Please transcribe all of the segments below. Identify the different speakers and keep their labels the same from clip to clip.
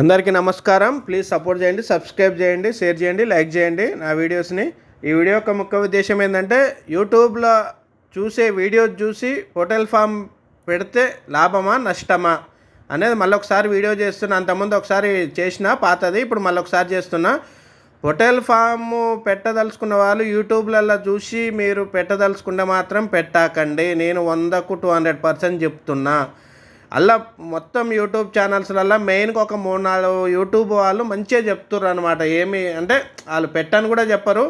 Speaker 1: అందరికీ నమస్కారం. Please support చేయండి సబ్స్క్రైబ్ చేయండి షేర్ చేయండి లైక్ చేయండి నా వీడియోస్ని ఈ వీడియో యొక్క ముఖ్య ఉద్దేశం ఏంటంటే యూట్యూబ్లో చూసే వీడియోస్ చూసి హోటల్ ఫామ్ పెడితే లాభమా నష్టమా అనేది మళ్ళీ ఒకసారి వీడియో చేస్తున్నా అంతకుముందు ఒకసారి చేసిన పాతది ఇప్పుడు మళ్ళీ ఒకసారి చేస్తున్నా. హోటల్ ఫామ్ పెట్టదలుచుకున్న వాళ్ళు యూట్యూబ్లలో చూసి మీరు పెట్టదలుచుకుంటే మాత్రం పెట్టాకండి. నేను వందకు టూ హండ్రెడ్ పర్సెంట్ చెప్తున్నా. అలా మొత్తం యూట్యూబ్ ఛానల్స్లల్లో మెయిన్గా ఒక మూడు నాలుగు యూట్యూబ్ వాళ్ళు మంచిగా చెప్తుర్రు అనమాట ఏమి అంటే వాళ్ళు పెట్టని కూడా చెప్పరు.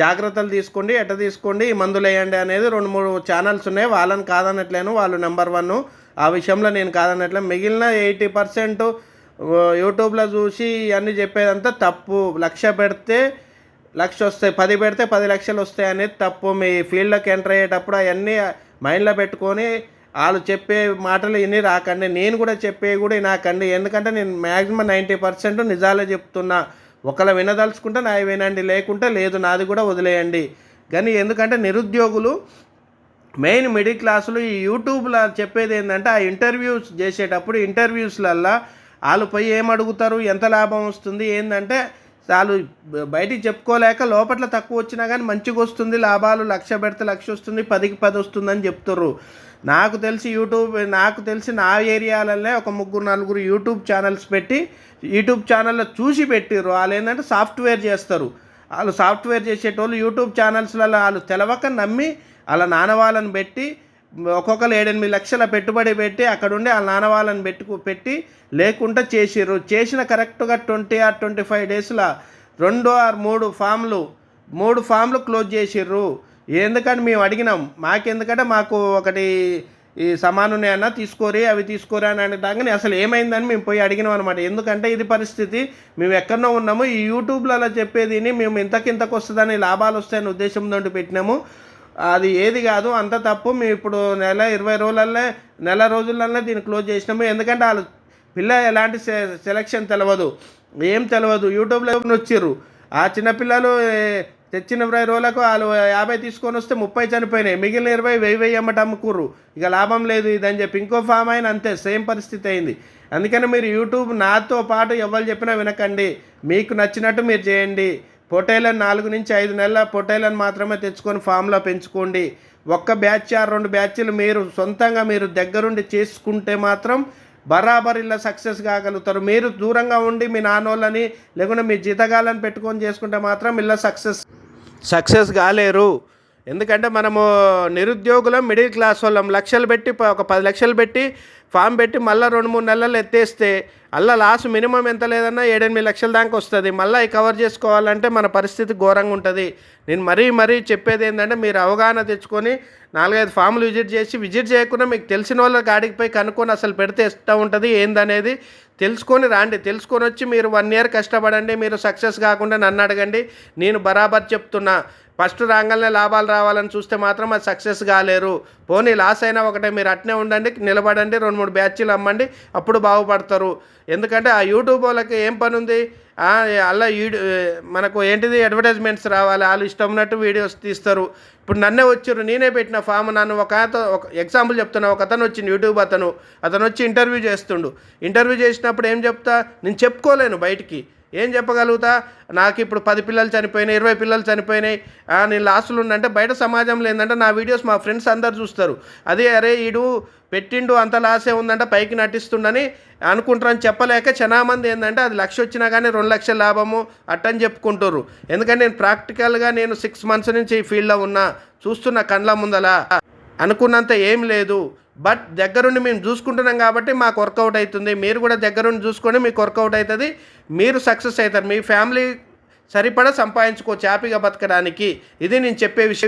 Speaker 1: జాగ్రత్తలు తీసుకోండి ఎట తీసుకోండి ఈ మందులు వేయండి అనేది రెండు మూడు ఛానల్స్ ఉన్నాయి. వాళ్ళని కాదనట్లేను వాళ్ళు నెంబర్ వన్. ఆ విషయంలో నేను కాదనట్లేను. మిగిలిన ఎయిటీ పర్సెంట్ యూట్యూబ్లో చూసి ఇవన్నీ చెప్పేదంతా తప్పు. లక్ష పెడితే లక్ష వస్తాయి పది పెడితే పది లక్షలు వస్తాయి అనేది తప్పు. మీ ఫీల్డ్లోకి ఎంటర్ అయ్యేటప్పుడు అవన్నీ మైండ్లో పెట్టుకొని వాళ్ళు చెప్పే మాటలు ఇన్ని రాకండి నేను కూడా చెప్పే కూడా నాకండి ఎందుకంటే నేను మ్యాక్సిమం నైంటీ పర్సెంట్ నిజాలే చెప్తున్నా. ఒకళ్ళ వినదలుచుకుంటే నా వినండి లేకుంటే లేదు నాది కూడా వదిలేయండి. కానీ ఎందుకంటే నిరుద్యోగులు మెయిన్ మిడిల్ క్లాసులు ఈ యూట్యూబ్లో చెప్పేది ఏంటంటే ఆ ఇంటర్వ్యూస్ చేసేటప్పుడు ఇంటర్వ్యూస్లల్లా వాళ్ళు పోయి ఏం అడుగుతారు ఎంత లాభం వస్తుంది ఏంటంటే చాలు బయటికి చెప్పుకోలేక లోపల తక్కువ వచ్చినా కానీ మంచిగా వస్తుంది లాభాలు లక్ష పెడితే లక్ష వస్తుంది పదికి పది వస్తుందని చెప్తుర్రు. నాకు తెలిసి యూట్యూబ్ నాకు తెలిసి నా ఏరియాలనే ఒక ముగ్గురు నలుగురు యూట్యూబ్ ఛానల్స్ పెట్టి యూట్యూబ్ ఛానల్లో చూసి పెట్టిర్రు. వాళ్ళు ఏంటంటే సాఫ్ట్వేర్ చేస్తారు. వాళ్ళు సాఫ్ట్వేర్ చేసేటోళ్ళు యూట్యూబ్ ఛానల్స్లలో వాళ్ళు తెలవక నమ్మి వాళ్ళ నాన్న వాళ్ళని పెట్టి ఒక్కొక్కరు ఏడెనిమిది లక్షల పెట్టుబడి పెట్టి అక్కడుండి ఆ నాన్న వాళ్ళని పెట్టుకు పెట్టి లేకుండా చేసిర్రు. చేసిన కరెక్ట్గా ట్వంటీ ఆర్ ట్వంటీ ఫైవ్ డేస్లో రెండు ఆర్ మూడు ఫామ్లు మూడు ఫామ్లు క్లోజ్ చేసిర్రు. ఎందుకంటే మేము అడిగినాం. మాకెందుకంటే మాకు ఒకటి ఈ సమానున్నాయన్నా తీసుకోరి అవి తీసుకోరి అని అనగానే అసలు ఏమైందని మేము పోయి అడిగినాం అనమాట ఎందుకంటే ఇది పరిస్థితి. మేము ఎక్కడో ఉన్నాము. ఈ యూట్యూబ్లో అలా చెప్పేది మేము ఇంతకింతకు వస్తుందని లాభాలు వస్తాయని ఉద్దేశంతో పెట్టినాము. అది ఏది కాదు అంత తప్పు. మేము ఇప్పుడు నెల ఇరవై రోజులల్లే నెల రోజులల్లే దీన్ని క్లోజ్ చేసినాము. ఎందుకంటే వాళ్ళు పిల్ల ఎలాంటి సెలక్షన్ తెలియదు ఏం తెలియదు యూట్యూబ్లో వచ్చిర్రు ఆ చిన్నపిల్లలు తెచ్చిన ఇరవై రోజులకు వాళ్ళు యాభై తీసుకొని వస్తే ముప్పై చనిపోయినాయి. మిగిలిన ఇరవై వెయ్యి వెయ్యి అమ్మట అమ్ముకుర్రు. ఇక లాభం లేదు ఇదని చెప్పి ఇంకో ఫామ్ అయిన అంతే సేమ్ పరిస్థితి అయింది. అందుకని మీరు యూట్యూబ్ నాతో పాటు ఎవరు చెప్పినా వినకండి. మీకు నచ్చినట్టు మీరు చేయండి. పొటేలను నాలుగు నుంచి ఐదు నెలల పొటేలను మాత్రమే తెచ్చుకొని ఫామ్లో పెంచుకోండి. ఒక్క బ్యాచ్ ఆ రెండు బ్యాచ్లు మీరు సొంతంగా మీరు దగ్గరుండి చేసుకుంటే మాత్రం బరాబర్ ఇలా సక్సెస్ కాగలుగుతారు. మీరు దూరంగా ఉండి మీ నాన్నోళ్ళని లేకుంటే మీ జీతగాళ్ళని పెట్టుకొని చేసుకుంటే మాత్రం ఇలా సక్సెస్ సక్సెస్ కాలేరు. ఎందుకంటే మనము నిరుద్యోగులం మిడిల్ క్లాస్ వాళ్ళం. లక్షలు పెట్టి ఒక పది లక్షలు పెట్టి ఫామ్ పెట్టి మళ్ళీ రెండు మూడు నెలలు ఎత్తేస్తే అలా లాస్ మినిమం ఎంత లేదన్నా ఏడెనిమిది లక్షల దాకా వస్తుంది. మళ్ళీ కవర్ చేసుకోవాలంటే మన పరిస్థితి ఘోరంగా ఉంటుంది. నేను మరీ మరీ చెప్పేది ఏంటంటే మీరు అవగాహన తెచ్చుకొని నాలుగైదు ఫామ్లు విజిట్ చేసి విజిట్ చేయకుండా మీకు తెలిసిన వాళ్ళ గాడికి పోయి కనుక్కొని అసలు పెడితే ఇష్టం ఉంటుంది ఏందనేది తెలుసుకొని రాండి. తెలుసుకొని వచ్చి మీరు వన్ ఇయర్ కష్టపడండి మీరు సక్సెస్ కాకుండా నన్ను అడగండి. నేను బరాబర్ చెప్తున్నా. ఫస్ట్ రాగానే లాభాలు రావాలని చూస్తే మాత్రం అది సక్సెస్ కాలేరు. పోనీ లాస్ అయినా ఒకటే మీరు అట్నే ఉండండి నిలబడండి రెండు మూడు బ్యాచ్లు అమ్మండి అప్పుడు బాగుపడతారు. ఎందుకంటే ఆ యూట్యూబ్ వాళ్ళకి ఏం పని ఉంది అలా మనకు ఏంటిది అడ్వర్టైజ్మెంట్స్ రావాలి వాళ్ళు ఇష్టం ఉన్నట్టు వీడియోస్ తీస్తారు. ఇప్పుడు నన్నే వచ్చారు నేనే పెట్టిన ఫామ్ నన్ను ఒక ఒక ఎగ్జాంపుల్ చెప్తున్నా ఒక అతను వచ్చింది యూట్యూబ్ అతను. అతను వచ్చి ఇంటర్వ్యూ చేస్తుండు. ఇంటర్వ్యూ చేసినప్పుడు ఏం చెప్తా? నేను చెప్పుకోలేను బయటికి. ఏం చెప్పగలుగుతా? నాకు ఇప్పుడు పది పిల్లలు చనిపోయినాయి ఇరవై పిల్లలు చనిపోయినాయి. నేను లాస్ట్లో ఉన్నంటే బయట సమాజంలో ఏంటంటే నా వీడియోస్ మా ఫ్రెండ్స్ అందరు చూస్తారు. అదే అరే ఈడు పెట్టిండు అంత లాసే ఉందంటే పైకి నటిస్తుండని అనుకుంటారని చెప్పలేక చాలామంది ఏంటంటే అది లక్ష వచ్చినా కానీ రెండు లక్షల లాభము అట్టని చెప్పుకుంటారు. ఎందుకంటే నేను ప్రాక్టికల్గా నేను సిక్స్ మంత్స్ నుంచి ఈ ఫీల్డ్లో ఉన్నా. చూస్తున్న కండ్ల ముందల అనుకున్నంత ఏం లేదు. బట్ దగ్గరుండి మేము చూసుకుంటున్నాం కాబట్టి మాకు వర్కౌట్ అవుతుంది. మీరు కూడా దగ్గరుండి చూసుకొని మీకు వర్కౌట్ అవుతుంది. మీరు సక్సెస్ అవుతారు. మీ ఫ్యామిలీ సరిపడా సంపాదించుకోవచ్చు. హ్యాపీగా బతకడానికి. ఇది నేను చెప్పే విషయం.